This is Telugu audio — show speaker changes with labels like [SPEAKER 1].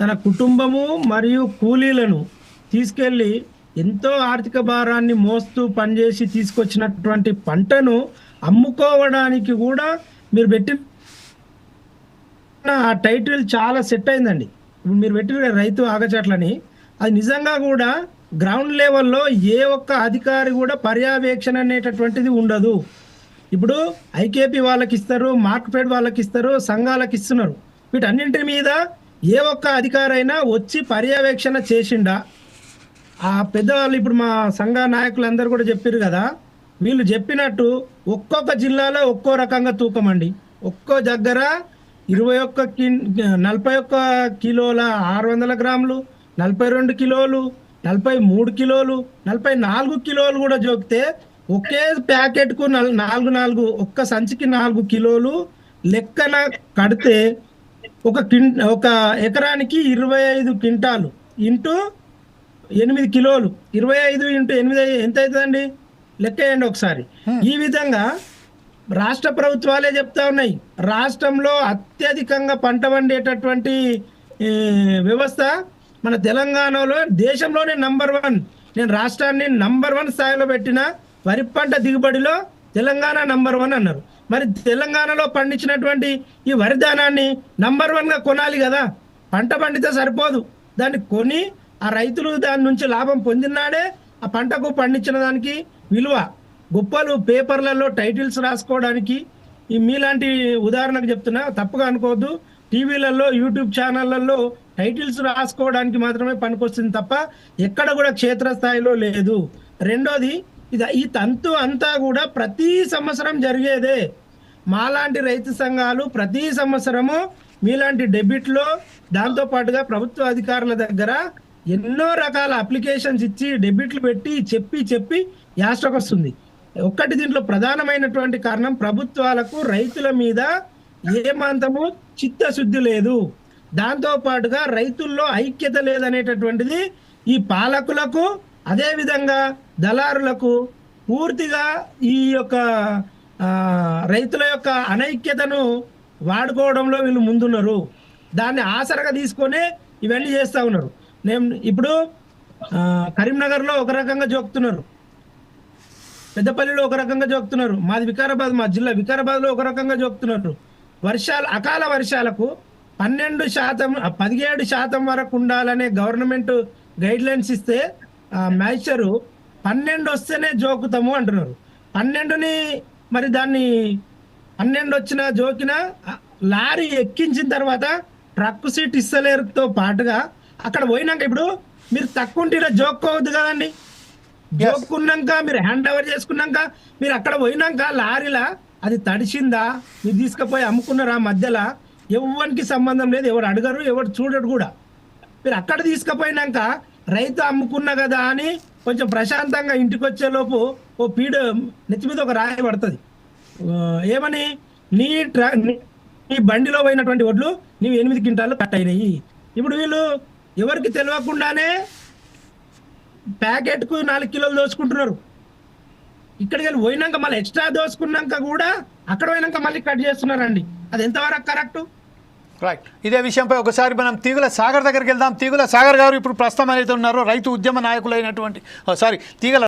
[SPEAKER 1] తన కుటుంబము మరియు కూలీలను తీసుకెళ్ళి ఎంతో ఆర్థిక భారాన్ని మోస్తూ పనిచేసి తీసుకొచ్చినటువంటి పంటను అమ్ముకోవడానికి కూడా మీరు పెట్టిన ఆ టైటిల్ చాలా సెట్ అయిందండి. ఇప్పుడు మీరు పెట్టిన రైతు ఆగచట్లని అది నిజంగా కూడా గ్రౌండ్ లెవెల్లో ఏ ఒక్క అధికారి కూడా పర్యవేక్షణ అనేటటువంటిది ఉండదు. ఇప్పుడు ఐకేపీ వాళ్ళకి ఇస్తారు మార్క్ఫెడ్ వాళ్ళకి ఇస్తారు సంఘాలకు ఇస్తున్నారు వీటన్నింటి మీద ఏ ఒక్క అధికారైనా వచ్చి పర్యవేక్షణ చేసిండా? ఆ పెద్దవాళ్ళు ఇప్పుడు మా సంఘ నాయకులందరూ కూడా చెప్పారు కదా వీళ్ళు చెప్పినట్టు ఒక్కొక్క జిల్లాలో ఒక్కో రకంగా తూకం అండి. ఒక్కో దగ్గర ఇరవై ఒక్క కి నలభై ఒక్క కిలోల ఆరు వందల గ్రాములు నలభై రెండు కిలోలు నలభై మూడు కిలోలు నలభై నాలుగు కిలోలు కూడా జోకితే ఒకే ప్యాకెట్కు నల్ నాలుగు నాలుగు ఒక్క సంచికి నాలుగు కిలోలు లెక్కన కడితే ఒక కిన్ ఒక ఎకరానికి ఇరవై ఐదు క్వింటాలు ఇంటూ ఎనిమిది కిలోలు. ఇరవై ఐదు ఇంటూ ఎనిమిది ఎంత అవుతుందండి? లెక్క వేయండి ఒకసారి ఈ విధంగా రాష్ట్ర ప్రభుత్వాలే చెప్తా ఉన్నాయి. రాష్ట్రంలో అత్యధికంగా పంట వండేటటువంటి ఏ, వ్యవస్థ మన తెలంగాణలో దేశంలోనే నంబర్ వన్. నేను రాష్ట్రాన్ని నంబర్ వన్ స్థాయిలో పెట్టిన వరి పంట దిగుబడిలో తెలంగాణ నంబర్ వన్ అన్నారు. మరి తెలంగాణలో పండించినటువంటి ఈ వరి ధానాన్ని నంబర్ వన్గా కొనాలి కదా. పంట పండితే సరిపోదు. దాన్ని కొని ఆ రైతులు దాని నుంచి లాభం పొందినాడే ఆ పంటకు పండించిన దానికి విలువ. గొప్పలు పేపర్లలో టైటిల్స్ రాసుకోవడానికి. ఈ మీలాంటి ఉదాహరణకు చెప్తున్నా తప్పుగా అనుకోవద్దు. టీవీలలో యూట్యూబ్ ఛానళ్ళలో టైటిల్స్ రాసుకోవడానికి మాత్రమే పనికొస్తుంది తప్ప ఎక్కడ కూడా క్షేత్రస్థాయిలో లేదు. రెండోది ఇది ఈ తంతు అంతా కూడా ప్రతి సంవత్సరం జరిగేదే. మాలాంటి రైతు సంఘాలు ప్రతి సంవత్సరము మీలాంటి డెబిట్లో దాంతోపాటుగా ప్రభుత్వ అధికారుల దగ్గర ఎన్నో రకాల అప్లికేషన్స్ ఇచ్చి డెబిట్లు పెట్టి చెప్పి చెప్పి యాస్ట్రకు వస్తుంది ఒక్కటి దీంట్లో ప్రధానమైనటువంటి కారణం ప్రభుత్వాలకు రైతుల మీద ఏమాంతము చిత్తశుద్ధి లేదు. దాంతోపాటుగా రైతుల్లో ఐక్యత లేదనేటటువంటిది ఈ పాలకులకు అదేవిధంగా దళారులకు పూర్తిగా ఈ యొక్క రైతుల యొక్క అనైక్యతను వాడుకోవడంలో వీళ్ళు ముందున్నారు. దాన్ని ఆసరగా తీసుకొని ఇవన్నీ చేస్తూ ఉన్నారు. నేను ఇప్పుడు కరీంనగర్లో ఒక రకంగా జోక్తున్నారు. పెద్దపల్లిలో ఒక రకంగా జోక్తున్నారు. మాది వికారాబాద్ మా జిల్లా వికారాబాద్లో ఒక రకంగా జోక్తున్నారు. వర్షాలు అకాల వర్షాలకు పన్నెండు శాతం పదిహేడు శాతం వరకు ఉండాలనే గవర్నమెంట్ గైడ్ లైన్స్ ఇస్తే మ్యాచరు పన్నెండు వస్తేనే జోకుతాము అంటున్నారు. పన్నెండుని మరి దాన్ని పన్నెండు వచ్చిన జోకిన లారీ ఎక్కించిన తర్వాత ట్రక్ సీట్ ఇస్తలేరుతో పాటుగా అక్కడ పోయినాక ఇప్పుడు మీరు తక్కువ ఉంటే ఈడ జోక్కోవద్దు కదండి. జోక్కున్నాక మీరు హ్యాండ్ ఓవర్ చేసుకున్నాక మీరు అక్కడ పోయినాక లారీలా అది తడిసిందా మీరు తీసుకుపోయి అమ్ముకున్నారా మధ్యలో ఎవరికి సంబంధం లేదు ఎవరు అడగరు ఎవరు చూడరు కూడా. మీరు అక్కడ తీసుకుపోయినాక రైతు అమ్ముకున్నా కదా అని కొంచెం ప్రశాంతంగా ఇంటికి వచ్చేలోపు ఓ పీడ నెత్తి మీద ఒక రాయి పడుతుంది. ఏమని? నీ ట్రా నీ- నీ బండిలో పోయినటువంటి వడ్లు నీవు ఎనిమిది క్వింటాలు కట్ అయినాయి. ఇప్పుడు వీళ్ళు ఎవరికి తెలియకుండానే ప్యాకెట్కు నాలుగు కిలోలు దోసుకుంటున్నారు. ఇక్కడికి వెళ్ళి పోయినాక మళ్ళీ ఎక్స్ట్రా దోసుకున్నాక కూడా అక్కడ పోయినాక మళ్ళీ కట్ చేస్తున్నారండి. అది ఎంతవరకు కరెక్ట్?
[SPEAKER 2] రైట్ ఇదే విషయంపై ఒకసారి మనం తీగుల సాగర్ దగ్గరికి వెళ్దాం. తీగుల సాగర్ గారు ఇప్పుడు ప్రస్తుతం ఏదైతే ఉన్నారో రైతు ఉద్యమ నాయకులైనటువంటి సారీ తీగల